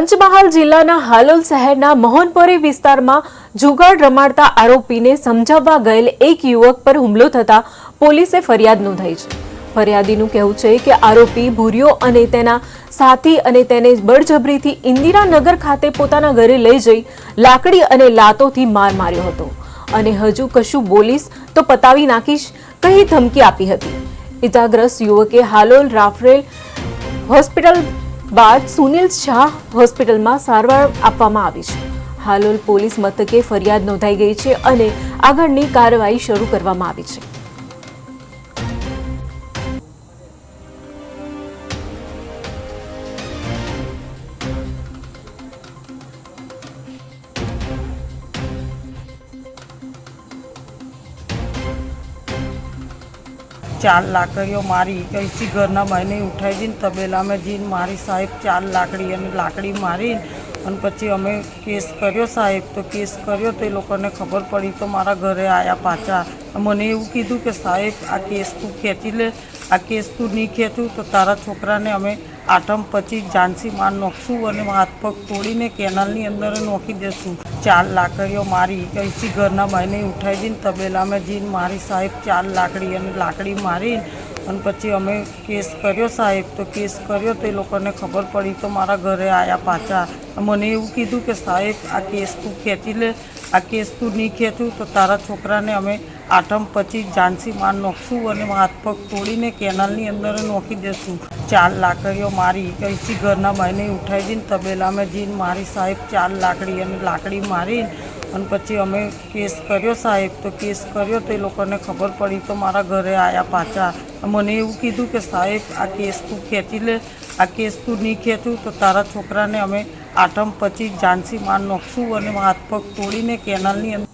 પંચમહાલ જિલ્લાના હાલોલ શહેરના મોહનપોરી વિસ્તારમાં જુગાડ રમાડતા આરોપીને સમજાવવા ગયેલ એક યુવક પર હુમલો થતા પોલીસે ફરિયાદ નોંધાઈ છે. ફરિયાદીનું કહેવું છે કે આરોપી ભૂર્યો અને તેના સાથી અને તેને બળજબરીથી ઇન્દિરાનગર ખાતે પોતાના ઘરે લઈ જઈ લાકડી અને લાતોથી માર માર્યો હતો અને હજુ કશું બોલીશ તો પતાવી નાખીશ, કહી ધમકી આપી હતી. ઇજાગ્રસ્ત યુવકે હાલોલ રાફરેલ હોસ્પિટલ બાદ સુનિલ શાહ હોસ્પિટલમાં સારવાર આપવામાં આવી છે. હાલોલ પોલીસ મથકે ફરિયાદ નોંધાઈ ગઈ છે અને આગળની કાર્યવાહી શરૂ કરવામાં આવી છે. ચાર લાકડીઓ મારી કઈસી ઘરના બહેને ઉઠાવી દઈને તબેલામાં જઈને મારી સાહેબ ચાર લાકડી અને લાકડી મારી અને પછી અમે કેસ કર્યો સાહેબ. તો કેસ કર્યો તો એ લોકોને ખબર પડી તો મારા ઘરે આવ્યા પાછા. મને એવું કીધું કે સાહેબ, આ કેસ તું ખેંચી લે, આ કેસ તું નહીં ખેંચું તો તારા છોકરાને અમે આઠમ પછી ઝાંસી માર નોખશું અને હાથ પગ તોડીને કેનાલની અંદર નોખી દેશું. ચાર લાકડીઓ મારી કઈસી ઘરના બહેને ઉઠાવી દઈને તબેલામાં જઈને મારી સાહેબ ચાર લાકડી અને લાકડી મારી અને પછી અમે કેસ કર્યો સાહેબ, તો કેસ કર્યો તો એ લોકોને ખબર પડી તો મારા ઘરે આવ્યા પાછા. મને એવું કીધું કે સાહેબ, આ કેસ તું ખેંચી લે આ કેસ તું નહીં ખેંચું તો તારા છોકરાને અમે આઠમ પછી ઝાંસી માર નોખશું અને હાથ પગ તોડીને કેનાલની અંદર નોખી દેશું. ચાર લાકડીઓ મારી કઈથી ઘરના બહેને ઉઠાવી દઈને તબેલામાં જઈને મારી સાહેબ ચાર લાકડી અને લાકડી મારી અને પછી અમે કેસ કર્યો સાહેબ, તો કેસ કર્યો તો એ લોકોને ખબર પડી તો મારા ઘરે આવ્યા પાછા. મને એવું કીધું કે સાહેબ, આ કેસ તું ખેંચી લે, આ કેસ તું નહીં ખેંચું તો તારા છોકરાને અમે આઠમ પછી ઝાંસી માર નોખશું અને હાથ પગ તોડીને કેનાલની અંદર